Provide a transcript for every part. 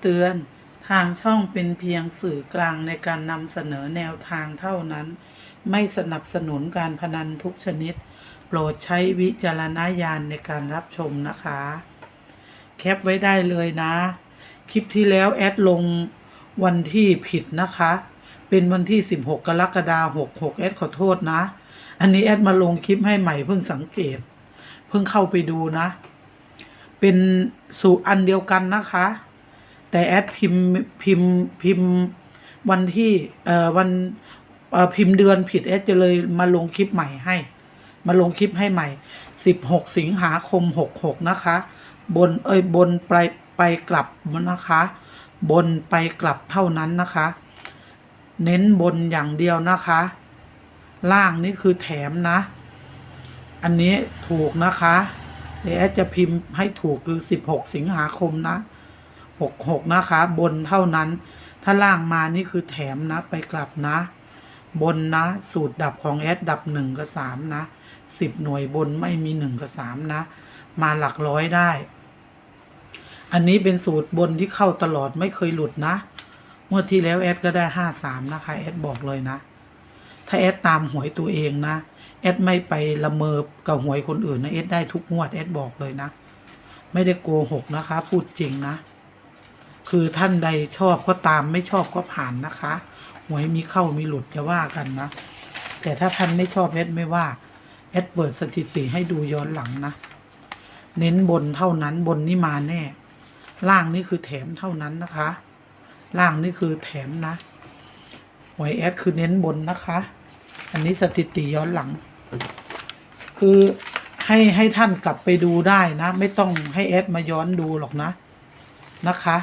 เตือน ทางช่องเป็นเพียงสื่อกลางในการนำเสนอแนวทางเท่านั้น ไม่สนับสนุนการพนันทุกชนิด โปรดใช้วิจารณญาณในการรับชมนะคะ แคปไว้ได้เลยนะ คลิปที่แล้วแอดลงวันที่ผิดนะคะ เป็นวันที่ 16 กรกฎาคม66 แอดขอโทษนะ อันนี้แอดมาลงคลิปให้ใหม่เพิ่งสังเกต เพิ่งเข้าไปดูนะ เป็นสูตรอันเดียวกันนะคะ แต่แอดพิมพ์พิมพ์พิมพ์วันที่เอ่อวันเอ่อพิมพ์เดือนผิดแอดจะเลยมาลงคลิปใหม่ให้ มาลงคลิปให้ใหม่ 16 สิงหาคม 66 นะคะ บนเอ้ยบนไปไปกลับนะคะ บนไปกลับเท่านั้นนะคะ เน้นบนอย่างเดียวนะคะ ล่างนี่คือแถมนะ อันนี้ถูกนะคะเดี๋ยวแอดจะพิมพ์ให้ถูกคือ 16 สิงหาคมนะ 66 นะคะ บนเท่านั้น ถ้าล่างมานี่คือแถมนะ ไปกลับนะ บนนะ สูตรดับของแอดดับ 1 กับ 3 นะ 10 หน่วยบนไม่มี 1 กับ 3 นะ มาหลักร้อยได้ อันนี้เป็นสูตรบนที่เข้าตลอดไม่เคยหลุดนะเมื่อที่แล้วแอดก็ได้ 53 นะคะแอดบอกเลยนะ ถ้าแอดตามหวยตัวเองนะแอดไม่ไปละเมอกับหวยคนอื่นนะแอดได้ทุกงวดแอดบอกเลยนะ ไม่ได้โกหกนะคะ พูดจริงนะ คือท่านใดชอบก็ตามไม่ชอบก็ผ่านนะคะหวยมีเข้ามีหลุดจะว่ากันนะ แต่ถ้าท่านไม่ชอบแอดไม่ว่าแอดเปิดสถิติให้ดูย้อนหลังนะ เน้นบนเท่านั้นบนนี่มาแน่ ล่างนี่คือแถมเท่านั้นนะคะ ล่างนี่คือแถมนะหวยแอดคือเน้นบนนะคะ อันนี้สถิติย้อนหลัง คือให้ให้ท่านกลับไปดูได้นะ ไม่ต้องให้แอดมาย้อนดูหรอกนะนะคะ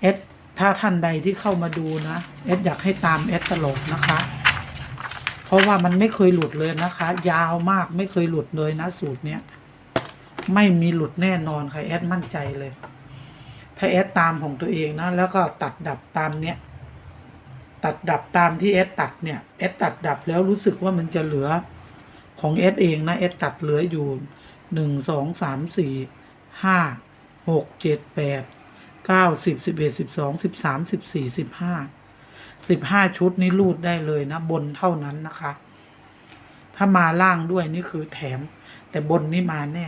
แอดถ้าท่านใดที่เข้ามาดูนะแอดอยากให้ตามแอดตลอดนะคะ เพราะว่ามันไม่เคยหลุดเลยนะคะ ยาวมากไม่เคยหลุดเลยนะ สูตรเนี้ยไม่มีหลุดแน่นอนค่ะแอดมั่นใจเลยถ้าแอดตามของตัวเองนะ แล้วก็ตัดดับตามเนี้ยตัดดับตามที่แอดตัดเนี่ยแอดตัดดับแล้วรู้สึกว่ามันจะเหลือของแอดเองนะแอดตัดเหลืออยู่หนึ่งสองสามสี่ห้าหกเจ็ดแปด เก้าสิบสิบเอ็ดสิบสองสิบสามสิบสี่สิบห้าสิบห้าชุดนี้รูดได้เลยนะ บนเท่านั้นนะคะ ถ้ามาล่างด้วยนี่คือแถม แต่บนนี่มาแน่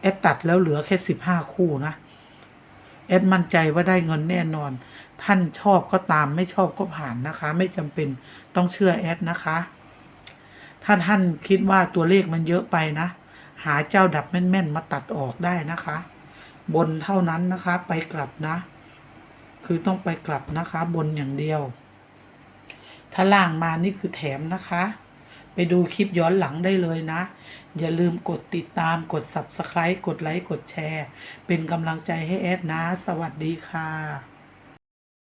แอดตัดแล้วเหลือแค่สิบห้าคู่นะแอดมั่นใจว่าได้เงินแน่นอน ท่านชอบก็ตามไม่ชอบก็ผ่านนะคะ ไม่จำเป็นต้องเชื่อแอดนะคะ ถ้าท่านคิดว่าตัวเลขมันเยอะไปนะ หาเจ้าดับแม่น ๆ มาตัดออกได้นะคะ บนเท่านั้นนะคะ ไปกลับนะ คือต้องไปกลับนะคะ บนอย่างเดียว ถ้าล่างมานี่คือแถมนะคะ ไปดูคลิปย้อนหลังได้เลยนะ อย่าลืมกดติดตามกด subscribe กดไลค์กดแชร์ เป็นกำลังใจให้แอดนะ สวัสดีค่ะ